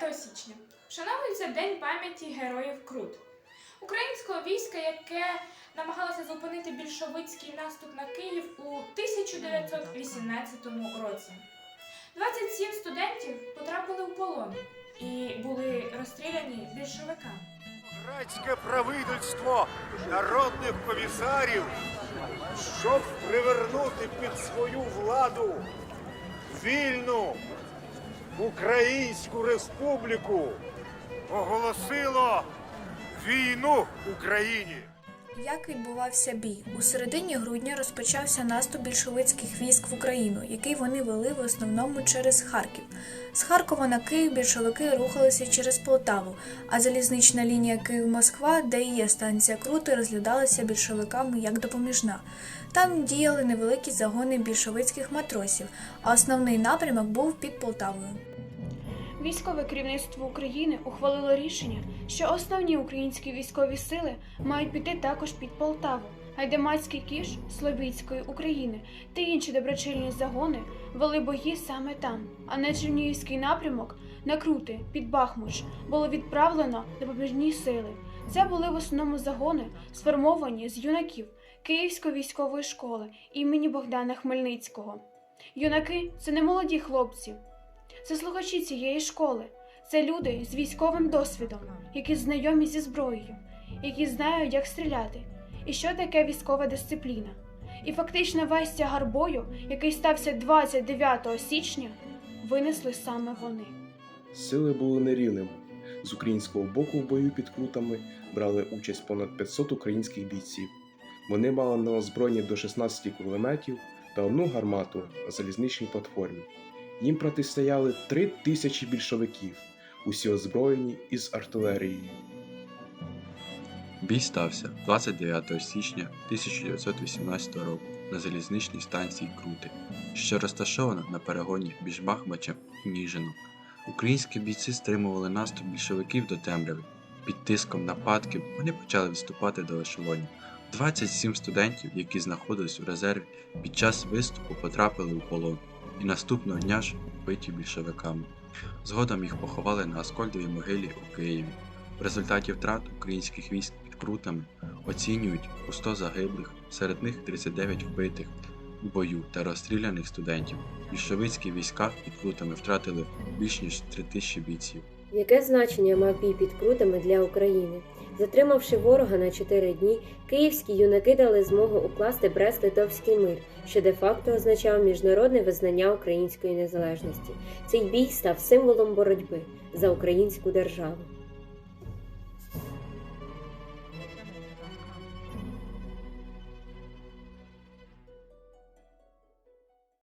29 січня вшановується День пам'яті героїв Крут, українського війська, яке намагалося зупинити більшовицький наступ на Київ у 1918 році. 27 студентів потрапили в полон і були розстріляні більшовиками. Грацьке правительство народних комісарів, щоб привернути під свою владу вільну Українську республіку, оголосило війну Україні. Як відбувався бій? У середині грудня розпочався наступ більшовицьких військ в Україну, який вони вели в основному через Харків. З Харкова на Київ більшовики рухалися через Полтаву, а залізнична лінія Київ-Москва, де і є станція Крути, розглядалася більшовиками як допоміжна. Там діяли невеликі загони більшовицьких матросів, а основний напрямок був під Полтавою. Військове керівництво України ухвалило рішення, що основні українські військові сили мають піти також під Полтаву. Гайдамацький кіш Слобідської України та інші доброчинні загони вели бої саме там, а на Чернігівський напрямок на Крути під Бахмуч було відправлено допоміжні сили. Це були в основному загони, сформовані з юнаків Київської військової школи імені Богдана Хмельницького. Юнаки це не молоді хлопці, це слухачі цієї школи. Це люди з військовим досвідом, які знайомі зі зброєю, які знають, як стріляти, і що таке військова дисципліна. І фактично весь тягар бою, який стався 29 січня, винесли саме вони. Сили були нерівними. З українського боку в бою під крутами брали участь понад 500 українських бійців. Вони мали на озброєнні до 16 кулеметів та одну гармату на залізничній платформі. Їм протистояли три тисячі більшовиків, усі озброєні із артилерією. Бій стався 29 січня 1918 року на залізничній станції Крути, що розташована на перегоні між Бахмачем і Ніжином. Українські бійці стримували наступ більшовиків до темряви. Під тиском нападків вони почали відступати до ешелонів. 27 студентів, які знаходились у резерві, під час виступу потрапили у полон і наступного дня ж вбиті більшовиками. Згодом їх поховали на Аскольдовій могилі у Києві. В результаті втрат українських військ під крутами оцінюють у 100 загиблих, серед них 39 вбитих у бою та розстріляних студентів. Більшовицькі війська під крутами втратили більш ніж 3000 бійців. Яке значення мав бій під крутами для України? Затримавши ворога на чотири дні, київські юнаки дали змогу укласти Брест-Литовський мир, що де-факто означав міжнародне визнання української незалежності. Цей бій став символом боротьби за українську державу.